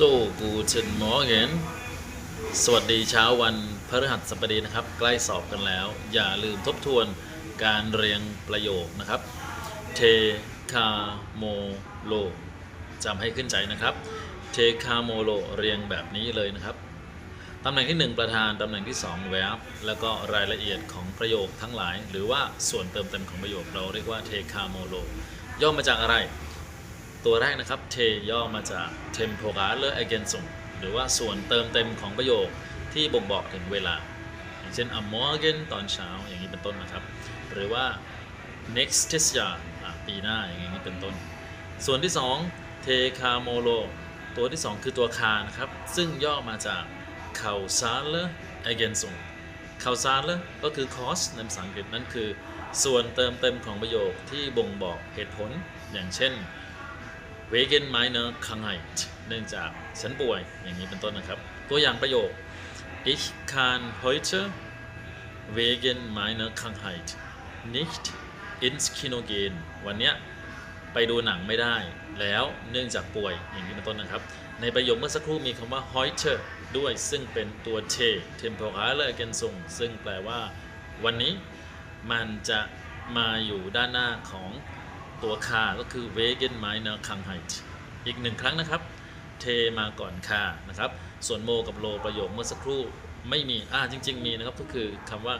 So guten Morgen สวัสดีเช้าวันพฤหัสบดีนะครับ ใกล้สอบกันแล้ว อย่าลืมทบทวนการเรียงประโยคนะครับ เทคาโมโลจำให้ขึ้นใจนะครับ เทคาโมโลเรียงแบบนี้เลยนะครับ ตำแหน่งที่ 1 ประธาน ตำแหน่งที่2 verb แล้วก็รายละเอียดของประโยคทั้งหลาย หรือว่าส่วนเติมเต็มของประโยคเราเรียกว่าเทคาโมโลย่อมาจากอะไร ตัวแรกนะครับเทย่อมาจาก temporale Ergänzung หรือว่าส่วนเติมเต็มของประโยคที่บ่งบอกถึงเวลา อย่างเช่น am Morgen ตอนเช้าอย่างนี้เป็นต้นนะครับ หรือว่า next Jahr ปีหน้าอย่างนี้เป็นต้น ส่วนที่ 2 เทคาโมโลตัวที่ 2 คือตัวคานะครับ ซึ่งย่อมาจาก causale Ergänzung causale ก็คือ cause ในภาษาอังกฤษนั่นคือ ส่วนเติมเต็มของประโยคที่บ่งบอกเหตุผล อย่างเช่น wegen meiner Krankheit เนื่องจากฉันป่วยอย่างนี้เป็นต้นนะครับ ตัวอย่างประโยค ich kann heute wegen meiner Krankheit nicht ins Kino gehen วันเนี้ยไปดูหนังไม่ได้ แล้วเนื่องจากป่วยอย่างนี้เป็นต้นนะครับ ในประโยคเมื่อสักครู่มีคำว่า heute ด้วยซึ่งเป็นตัว t temporale Ergänzung ซึ่งแปลว่า วันนี้มันจะมาอยู่ด้านหน้าของ ตัวคาก็คือ wegen meiner Krankheit อีกหนึ่งครั้งนะครับ เทมาก่อนคานะครับ ส่วนโมกับโลประโยคเมื่อสักครู่ไม่มี อ่า จริง ๆ มีนะครับ ก็คือคำว่า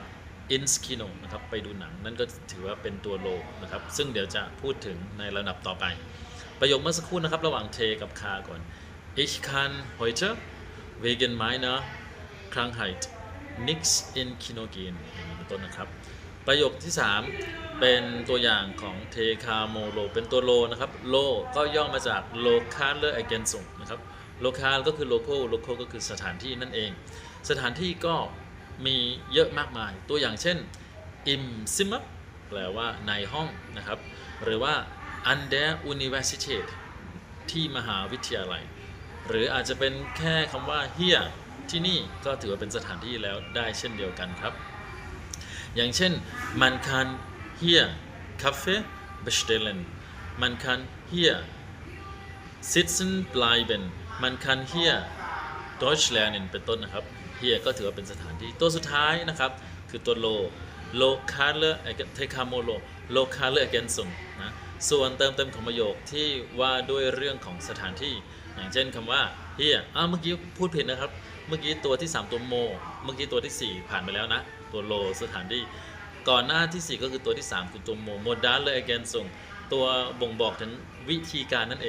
ins kino นะครับ ไปดูหนัง นั่นก็ถือว่าเป็นตัวโลนะครับ ซึ่งเดี๋ยวจะพูดถึงในระดับต่อไป ประโยคเมื่อสักครู่นะครับ ระหว่างเทกับคาก่อน ich kann heute wegen meiner Krankheit nichts in Kino gehen อย่างนี้เป็นต้นนะครับ ประโยคที่ 3 เป็นตัวอย่างของเทคาโมโลเป็นตัวโลนะครับโลก็ย่อมาจาก locale Ergänzung นะครับ locale ก็คือ local local ก็คือสถานที่นั่นเอง สถานที่ก็มีเยอะมากมาย ตัวอย่างเช่น im Zimmer แปลว่าในห้องนะครับ หรือว่า an der Universität ที่มหาวิทยาลัย หรืออาจจะเป็นแค่คำว่า here ที่นี่ก็ถือว่าเป็นสถานที่แล้วได้เช่นเดียวกันครับ อย่างเช่น man kann hier Kaffee bestellen man kann hier sitzen bleiben man kann hier Deutsch lernen เป็นต้นนะครับ here ก็ถือว่าเป็นสถานที่ ตัวสุดท้ายนะครับ คือตัว lo locale Tekamolo locale Ergänzung นะส่วนเติมเต็มของประโยคที่ว่าด้วยเรื่องของสถานที่ อย่างเช่นคำว่า here อ้าวเมื่อกี้พูดผิดนะครับ เมื่อกี้ตัวที่ 3 ตัวโม เมื่อกี้ตัวที่ 4 ผ่านไปแล้วนะ ตัวโลสถานที่ก่อนหน้าที่ 4 ก็คือตัวที่ 3 คือตัวโมโมดัลเลยแกนส่งตัวบ่งบอกถึงวิธีการนั่นเอง